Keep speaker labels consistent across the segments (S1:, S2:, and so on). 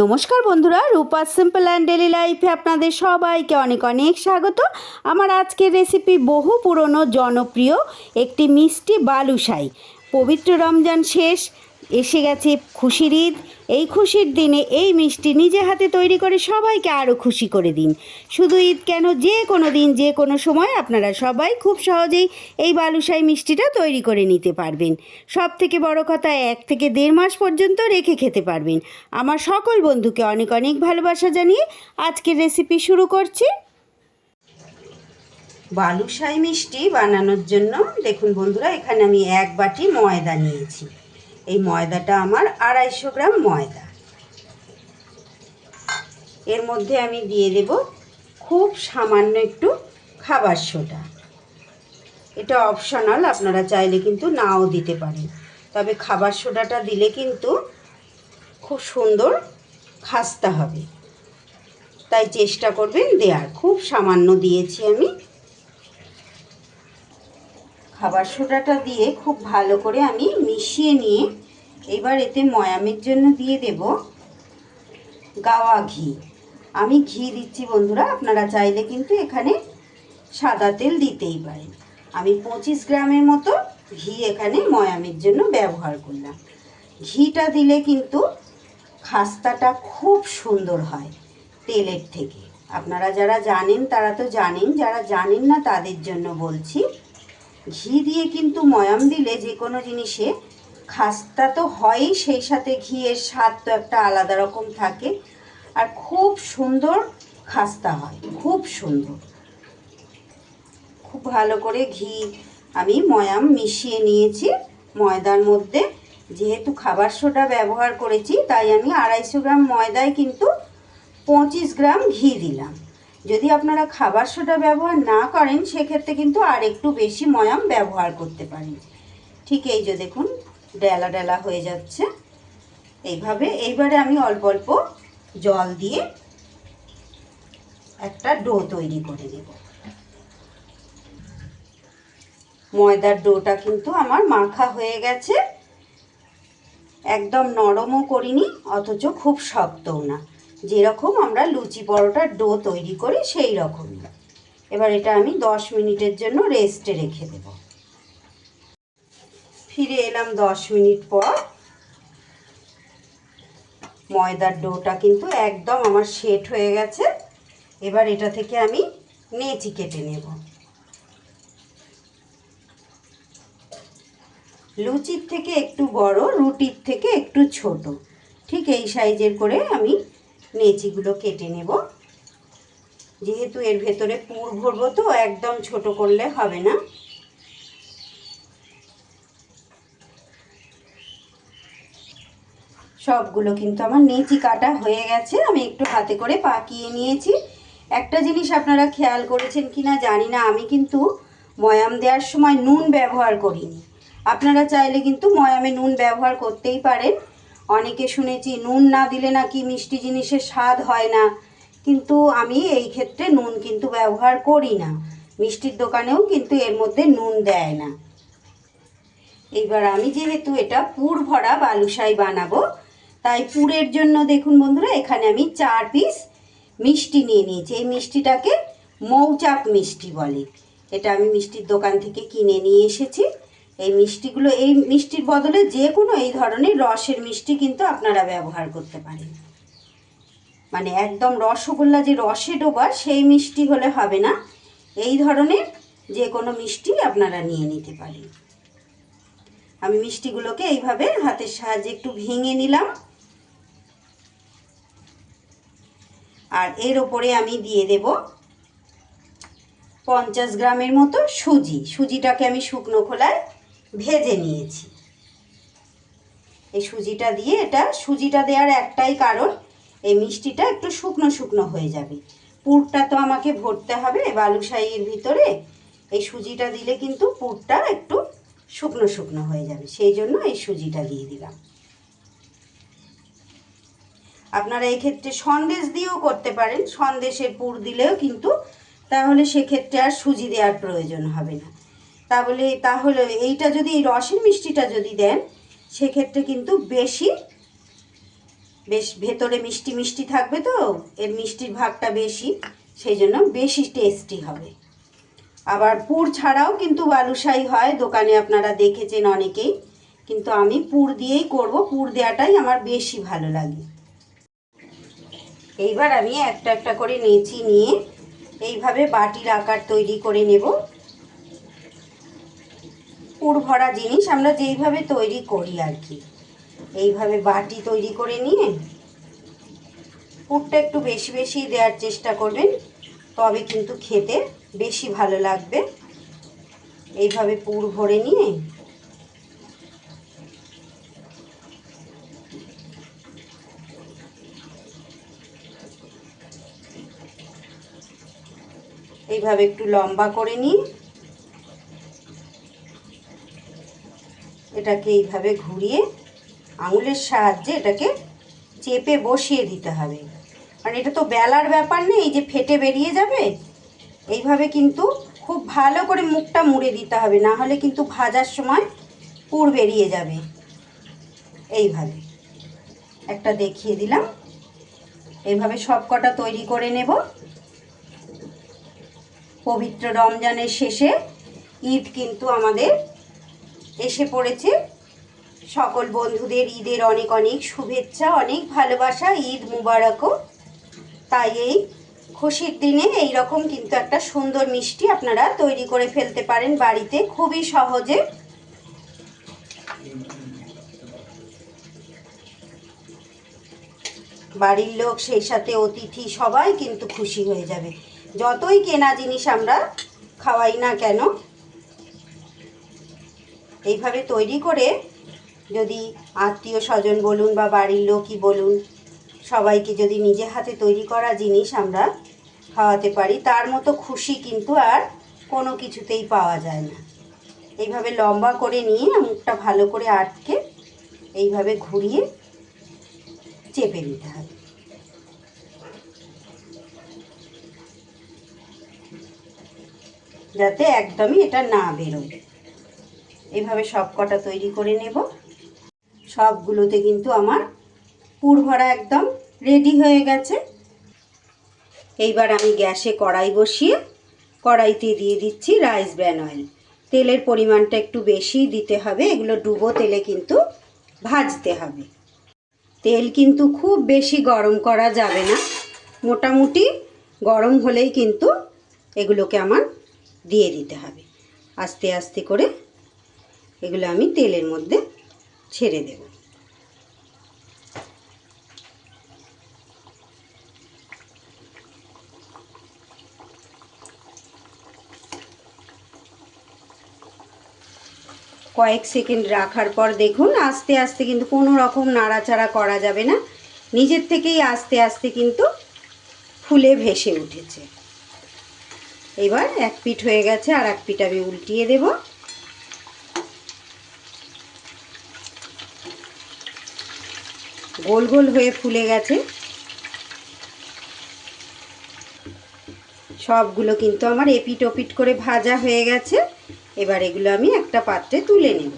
S1: নমস্কার বন্ধুরা, রূপা simple and daily লাইফে আপনাদের সবাইকে অনেক অনেক স্বাগত। আমার আজকের রেসিপি বহু পুরনো, জনপ্রিয় একটি মিষ্টি বালুশাই। পবিত্র রমজান শেষ এসে গেছে খুশির ঈদ। এই খুশির দিনে এই মিষ্টি নিজে হাতে তৈরি করে সবাইকে আরও খুশি করে দিন। শুধু ঈদ কেন, যে কোনো দিন, যে কোনো সময় আপনারা সবাই খুব সহজেই এই বালুশাই মিষ্টিটা তৈরি করে নিতে পারবেন। সব থেকে বড় কথা, এক থেকে দেড় মাস পর্যন্ত রেখে খেতে পারবেন। আমার সকল বন্ধুকে অনেক অনেক ভালোবাসা জানিয়ে আজকের রেসিপি শুরু করছি। বালুশাই মিষ্টি বানানোর জন্য দেখুন বন্ধুরা, এখানে আমি এক বাটি ময়দা নিয়েছি। এই ময়দাটা আমার আড়াইশো গ্রাম ময়দা। এর মধ্যে আমি দিয়ে দেব খুব সামান্য একটু খাবার সোডা। এটা অপশনাল, আপনারা চাইলে কিন্তু নাও দিতে পারেন। তবে খাবার সোডাটা দিলে কিন্তু খুব সুন্দর খাস্তা হবে। তাই চেষ্টা করবেন দেওয়ার খুব সামান্য দিয়েছি আমি খাবার সোডাটা দিয়ে খুব ভালো করে আমি মিশিয়ে নিয়ে এবার এতে ময়ামের জন্য দিয়ে দেব গাওয়া ঘি। আমি ঘি দিচ্ছি বন্ধুরা, আপনারা চাইলে কিন্তু এখানে সাদা তেল দিতেই পারেন। আমি পঁচিশ গ্রামের মতো ঘি এখানে ময়ামের জন্য ব্যবহার করলাম। ঘিটা দিলে কিন্তু খাস্তাটা খুব সুন্দর হয় তেলের থেকে। আপনারা যারা জানেন, তারা তো জানেন, যারা জানেন না তাদের জন্য বলছি ঘি দিয়ে কিন্তু ময়াম দিলে যে কোনো জিনিসে খাস্তা তো হয়ই, সেই সাথে ঘিয়ের স্বাদ তো একটা আলাদা রকম থাকে। আর খুব সুন্দর খাস্তা হয়, খুব সুন্দর। খুব ভালো করে ঘি আমি ময়াম মিশিয়ে নিয়েছি। ময়দার মধ্যে যেহেতু খাবার সোডা ব্যবহার করেছি, তাই আমি আড়াইশো গ্রাম ময়দায় কিন্তু পঁচিশ গ্রাম ঘি দিলাম। যদি আপনারা খাবার সোডা ব্যবহার না করেন, সেক্ষেত্রে কিন্তু আর একটু বেশি ময়াম ব্যবহার করতে পারেন। ঠিক এই যে দেখুন, ডেলা ডেলা হয়ে যাচ্ছে। এইভাবে এইবারে আমি অল্প অল্প জল দিয়ে একটা ডো তৈরি করে দেব ময়দার ডোটা কিন্তু আমার মাখা হয়ে গেছে। একদম নরমও করিনি, অথচ খুব শক্তও না। যেরকম আমরা লুচি পরোটার ডো তৈরি করি, সেই রকমই। এবার এটা আমি দশ মিনিটের জন্য রেস্টে রেখে দেব। ফিরে এলাম দশ মিনিট পর। ময়দার ডোটা কিন্তু একদম আমার সেট হয়ে গেছে। এবার এটা থেকে আমি নেচি কেটে নেব। লুচির থেকে একটু বড়, রুটির থেকে একটু ছোট। ঠিক এই সাইজের করে আমি নেচিগুলো কেটে নেব। যেহেতু এর ভেতরে পুর ভরবো তো, একদম ছোট করলে হবে না। সবগুলো কিন্তু আমার নেচি কাটা হয়ে গেছে, আমি একটু হাতে করে পাকিয়ে নিয়েছি। একটা জিনিস আপনারা খেয়াল করেছেন কি না জানি না, আমি কিন্তু ময়াম দেওয়ার সময় নুন ব্যবহার করিনি। আপনারা চাইলে কিন্তু ময়ামে নুন ব্যবহার করতেই পারেন। অনেকে শুনেছি, নুন না দিলে নাকি মিষ্টি জিনিসের স্বাদ হয় না। কিন্তু আমি এই ক্ষেত্রে নুন কিন্তু ব্যবহার করি না। মিষ্টির দোকানেও কিন্তু এর মধ্যে নুন দেয় না। এইবার আমি যেহেতু এটা পুর ভরা বালুশাই বানাবো, তাই পুরের জন্য দেখুন বন্ধুরা, এখানে আমি চার পিস মিষ্টি নিয়ে নিয়েছি। এই মিষ্টিটাকে মৌচাক মিষ্টি বলে। এটা আমি মিষ্টির দোকান থেকে কিনে নিয়ে এসেছি। এই মিষ্টিগুলো, এই মিষ্টির বদলে যে কোনো এই ধরনের রসের মিষ্টি কিন্তু আপনারা ব্যবহার করতে পারেন। মানে একদম রসগোল্লা যে রসে ডোবা সেই মিষ্টি হলে হবে না। এই ধরনের যে কোনো মিষ্টি আপনারা নিয়ে নিতে পারেন। আমি মিষ্টিগুলোকে এইভাবে হাতের সাহায্যে একটু ভেঙে নিলাম। আর এর ওপরে আমি দিয়ে দেব পঞ্চাশ গ্রামের মতো সুজি। সুজিটাকে আমি শুকনো খোলায় ভেজে নিয়েছি। এই সুজিটা দিয়ে এটা, সুজিটা দেওয়ার একটাই কারণ, এই মিষ্টিটা একটু শুকনো শুকনো হয়ে যাবে। পুরটা তো আমাকে ভরতে হবে বালুশাহির ভিতরে এই সুজিটা দিলে কিন্তু পুরটা একটু শুকনো শুকনো হয়ে যাবে, সেই জন্য এই সুজিটা দিয়ে দিলাম। আপনারা এক্ষেত্রে সন্দেশ দিয়েও করতে পারেন, সন্দেশের পুর দিলেও কিন্তু, তাহলে সেক্ষেত্রে আর সুজি দেওয়ার প্রয়োজন হবে না। তাহলে তাহলে এইটা যদি, এই রসের মিষ্টিটা যদি দেন, সেক্ষেত্রে কিন্তু বেশি, বেশ ভেতরে মিষ্টি মিষ্টি থাকবে তো, এর মিষ্টির ভাগটা বেশি, সেই জন্য বেশি টেস্টি হবে। আবার পুর ছাড়াও কিন্তু বালুশাই হয়, দোকানে আপনারা দেখেছেন অনেকেই, কিন্তু আমি পুর দিয়েই করব, পুর দেওয়াটাই আমার বেশি ভালো লাগে। এইবার আমি একটা একটা করে নেচি নিয়ে, এইভাবে বাটির আকার তৈরি করে নেব। পুর ভরা জিনিস আমরা যেইভাবে তৈরি করি আর কি। এইভাবে বাটি তৈরি করে নিয়ে পুরটা একটু বেশি বেশি দেওয়ার চেষ্টা করবেন, তবে কিন্তু খেতে বেশি ভালো লাগবে। এইভাবে পুর ভরে নিয়ে এইভাবে একটু লম্বা করে নিই এটাকে এইভাবে ঘুরিয়ে আঙুলের সাহায্যে এটাকে চেপে বসিয়ে দিতে হবে। কারণ এটা তো বেলার ব্যাপার নেই যে ফেটে বেরিয়ে যাবে, এইভাবে কিন্তু খুব ভালো করে মুখটা মুড়ে দিতে হবে, না হলে কিন্তু ভাজার সময় পুর বেরিয়ে যাবে। এইভাবে একটা দেখিয়ে দিলাম। এইভাবে সব কটা তৈরি করে নেব। পবিত্র রমজানের শেষে ঈদ কিন্তু আমাদের এসে পড়েছে। সকল বন্ধুদের ঈদের অনেক অনেক শুভেচ্ছা, অনেক ভালোবাসা, ঈদ মুবারকও। তাই এই খুশির দিনে এই রকম কিন্তু একটা সুন্দর মিষ্টি আপনারা তৈরি করে ফেলতে পারেন বাড়িতে, খুবই সহজে। বাড়ির লোক সেই সাথে অতিথি, সবাই কিন্তু খুশি হয়ে যাবে। যতই কেনা জিনিস আমরা খাওয়াই না কেন এইভাবে তৈরি করে যদি আত্মীয় স্বজন বলুন বা বাড়ির লোকই বলুন, সবাইকে যদি নিজে হাতে তৈরি করা জিনিস আমরা খাওয়াতে পারি, তার মতো খুশি কিন্তু আর কোনো কিছুতেই পাওয়া যায় না। এইভাবে লম্বা করে নিয়ে মুখটা ভালো করে আটকে এইভাবে ঘুরিয়ে চেপে নিতে হবে। যাতে একদমই এটা না বেরোয়। এইভাবে সব কটা তৈরি করে নেব। সবগুলোতে কিন্তু আমার পুর ভরা একদম রেডি হয়ে গেছে। এইবার আমি গ্যাসে কড়াই বসিয়ে কড়াইতে দিয়ে দিচ্ছি রাইস ব্র্যান অয়েল তেলের পরিমাণটা একটু বেশি দিতে হবে, এগুলো ডুবো তেলে কিন্তু ভাজতে হবে। তেল কিন্তু খুব বেশি গরম করা যাবে না। মোটামুটি গরম হলেই কিন্তু এগুলোকে আমার দিয়ে দিতে হবে। আস্তে আস্তে করে এগুলো আমি তেলের মধ্যে ছেড়ে দেব। কয়েক সেকেন্ড রাখার পর দেখুন, আস্তে আস্তে কিন্তু কোনো রকম নাড়াচাড়া করা যাবে না। নিজের থেকেই আস্তে আস্তে কিন্তু ফুলে ভেসে উঠেছে। এবার এক পিঠ হয়ে গেছে, আর এক পিঠ আমি উল্টিয়ে দেব। গোল গোল হয়ে ফুলে গেছে। সবগুলো কিন্তু আমার এপিট ওপিট করে ভাজা হয়ে গেছে। এবার এগুলো আমি একটা পাত্রে তুলে নেব।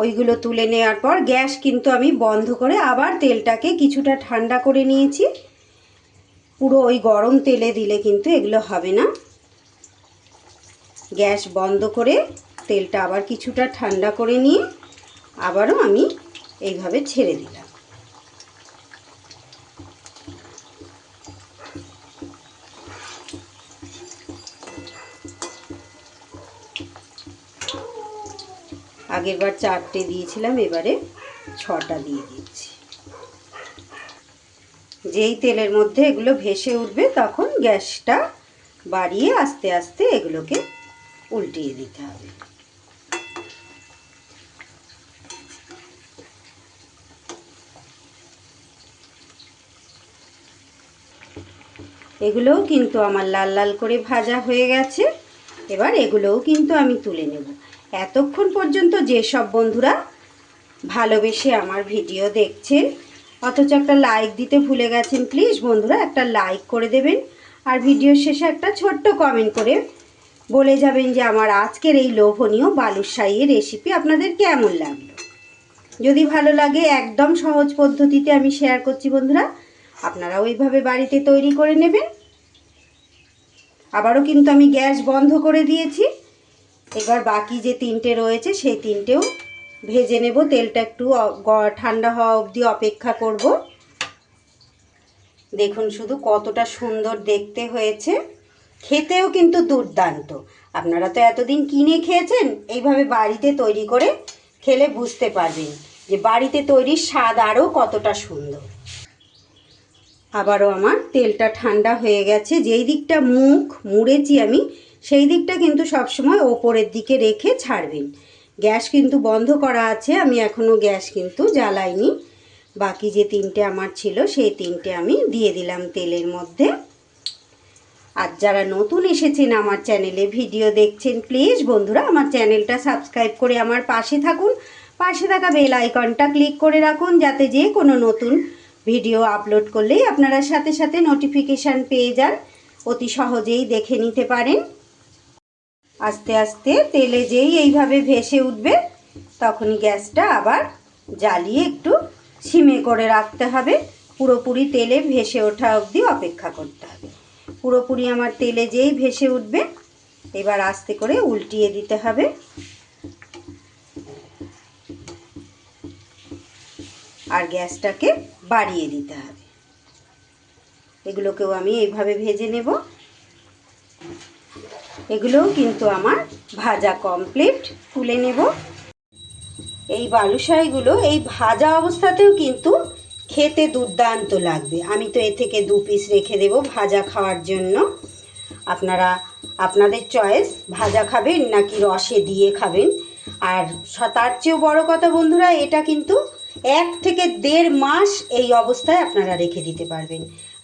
S1: ওইগুলো তুলে নেওয়ার পর গ্যাস কিন্তু আমি বন্ধ করে আবার তেলটাকে কিছুটা ঠান্ডা করে নিয়েছি। পুরো ওই গরম তেলে দিলে কিন্তু এগুলো হবে না। গ্যাস বন্ধ করে তেলটা আবার কিছুটা ঠান্ডা করে নিয়ে আবারও আমি এইভাবে ছেড়ে দিলাম। আগেরবার চারটে দিয়েছিলাম, এবারে ছটা দিয়ে দিচ্ছি। যেই তেলের মধ্যে এগুলো ভেসে উঠবে, তখন গ্যাসটা বাড়িয়ে আস্তে আস্তে এগুলোকে উল্টিয়ে দিতে হবে। এগুলোও কিন্তু আমার লাল লাল করে ভাজা হয়ে গেছে। এবার এগুলোও কিন্তু আমি তুলে নেব। এতক্ষণ পর্যন্ত যেসব বন্ধুরা ভালোবেসে আমার ভিডিও দেখছেন, অথচ একটা লাইক দিতে ভুলে গেছেন প্লিজ বন্ধুরা একটা লাইক করে দেবেন আর ভিডিও শেষে একটা ছোট্ট কমেন্ট করে বলে যাবেন যে আমার আজকের এই লোভনীয় বালুশাহী রেসিপি আপনাদের কেমন লাগল? যদি ভালো লাগে, একদম সহজ পদ্ধতিতে আমি শেয়ার করছি বন্ধুরা। আপনারা ওইভাবে বাড়িতে তৈরি করে নেবেন। আবারও কিন্তু আমি গ্যাস বন্ধ করে দিয়েছি। এবার বাকি যে তিনটে রয়েছে, সেই তিনটেও ভেজে নেব। তেলটা একটু ঠান্ডা হওয়া অবধি অপেক্ষা করব। দেখুন শুধু কতটা সুন্দর দেখতে হয়েছে। খেতেও কিন্তু দুর্দান্ত। আপনারা তো এতদিন কিনে খেয়েছেন, এইভাবে বাড়িতে তৈরি করে খেলে বুঝতে পারবেন যে বাড়িতে তৈরির স্বাদ আরও কতটা সুন্দর। আবারও আমার তেলটা ঠান্ডা হয়ে গেছে। যেই দিকটা মুখ, মুড়েছি আমি সেই দিকটা কিন্তু সবসময় ওপরের দিকে রেখে ছাড়বেন। গ্যাস কিন্তু বন্ধ করা আছে, আমি এখনও গ্যাস কিন্তু জ্বালাইনি। বাকি যে তিনটে আমার ছিল, সেই তিনটে আমি দিয়ে দিলাম তেলের মধ্যে। আর যারা নতুন এসেছেন আমার চ্যানেলে, ভিডিও দেখছেন, প্লিজ বন্ধুরা, আমার চ্যানেলটা সাবস্ক্রাইব করে আমার পাশে থাকুন। পাশে থাকা বেল আইকনটা ক্লিক করে রাখুন, যাতে যে কোনো নতুন ভিডিও আপলোড করলেই আপনারা সাথে সাথে নোটিফিকেশান পেয়ে যান। অতি সহজেই দেখে নিতে পারেন। আস্তে আস্তে তেলে যেই এইভাবে ভেসে উঠবে, তখনই গ্যাসটা আবার জ্বালিয়ে একটু সিমে করে রাখতে হবে। পুরোপুরি তেলে ভেসে ওঠা অবধি অপেক্ষা করতে হবে। পুরোপুরি আমার তেলে যেই ভেসে উঠবে, এবার আস্তে করে উল্টিয়ে দিতে হবে। আর গ্যাসটাকে বাড়িয়ে দিতে হবে। এগুলোকেও আমি এইভাবে ভেজে নেব। এগুলোও কিন্তু আমার ভাজা কমপ্লিট তুলে নেব। এই বালুশাইগুলো এই ভাজা অবস্থাতেও কিন্তু খেতে দুর্দান্ত লাগবে। আমি তো এ থেকে দু পিস রেখে দেব ভাজা খাওয়ার জন্য। আপনারা, আপনাদের চয়েস ভাজা খাবেন নাকি রসে দিয়ে খাবেন। আর তার চেয়েও বড় কথা বন্ধুরা, এটা কিন্তু এক থেকে দেড় মাস এই অবস্থায় আপনারা রেখে দিতে পারবেন।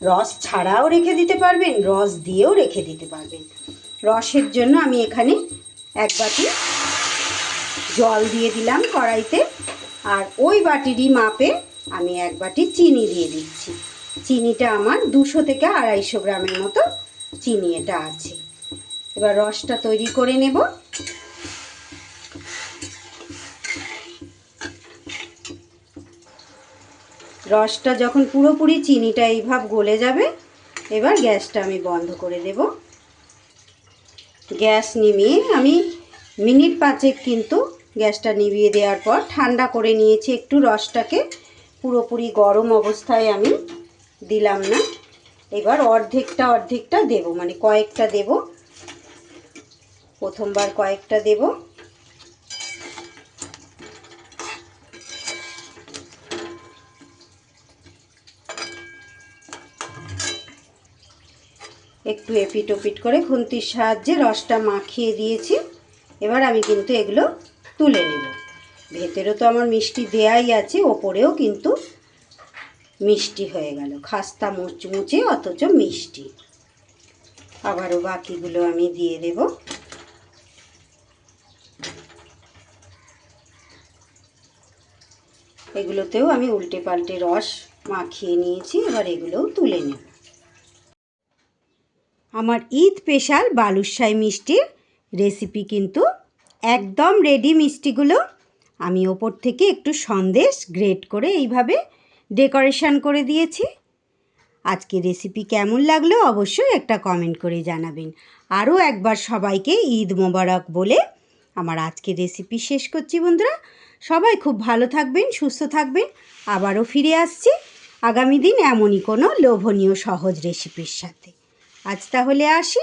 S1: রস ছাড়াও রেখে দিতে পারবেন, রস দিয়েও রেখে দিতে পারবেন। রসের জন্য আমি এখানে এক বাটি জল দিয়ে দিলাম কড়াইতে, আর ওই বাটিরই মাপে আমি এক বাটি চিনি দিয়ে দিচ্ছি। চিনিটা আমার দুশো থেকে আড়াইশো গ্রামের মতো চিনি এটা আছে। এবার রসটা তৈরি করে নেব। রসটা যখন পুরোপুরি চিনিটা এইভাবে গলে যাবে, এবার গ্যাসটা আমি বন্ধ করে দেব। গ্যাস নিভিয়ে আমি মিনিট পাঁচেক কিন্তু গ্যাসটা নিভিয়ে দেওয়ার পর ঠান্ডা করে নিয়েছি, একটু রসটাকে পুরোপুরি গরম অবস্থায় আমি দিলাম না। এবার অর্ধেকটা অর্ধেকটা দেব মানে কয়েকটা দেব, প্রথমবার কয়েকটা দেব। একটু এপিট ওপিট করে খুন্তির সাহায্যে রসটা মাখিয়ে দিয়েছি। এবার আমি কিন্তু এগুলো তুলে নেব। ভেতরেও তো আমার মিষ্টি দেয়াই আছে, ওপরেও কিন্তু মিষ্টি হয়ে গেল। খাস্তা মুচমুচে, অথচ মিষ্টি। আবারও বাকিগুলো আমি দিয়ে দেব। এগুলোতেও আমি উল্টে পাল্টে রস মাখিয়ে নিয়েছি, এবার এগুলোও তুলে নেব। আমার ঈদ স্পেশাল বালুশাই মিষ্টির রেসিপি কিন্তু একদম রেডি মিষ্টিগুলো। আমি ওপর থেকে একটু সন্দেশ গ্রেট করে এইভাবে ডেকোরেশন করে দিয়েছি। আজকে রেসিপি কেমন লাগল অবশ্যই একটা কমেন্ট করে জানাবেন। আরও একবার সবাইকে ঈদ মোবারক বলে আমার আজকে রেসিপি শেষ করছি বন্ধুরা। সবাই খুব ভালো থাকবেন, সুস্থ থাকবেন। আবারও ফিরে আসছি। আগামী দিন এমনই কোনো লোভনীয় সহজ রেসিপির সাথে। আজ তাহলে আসি।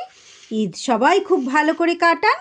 S1: ঈদ সবাই খুব ভালো করে কাটান।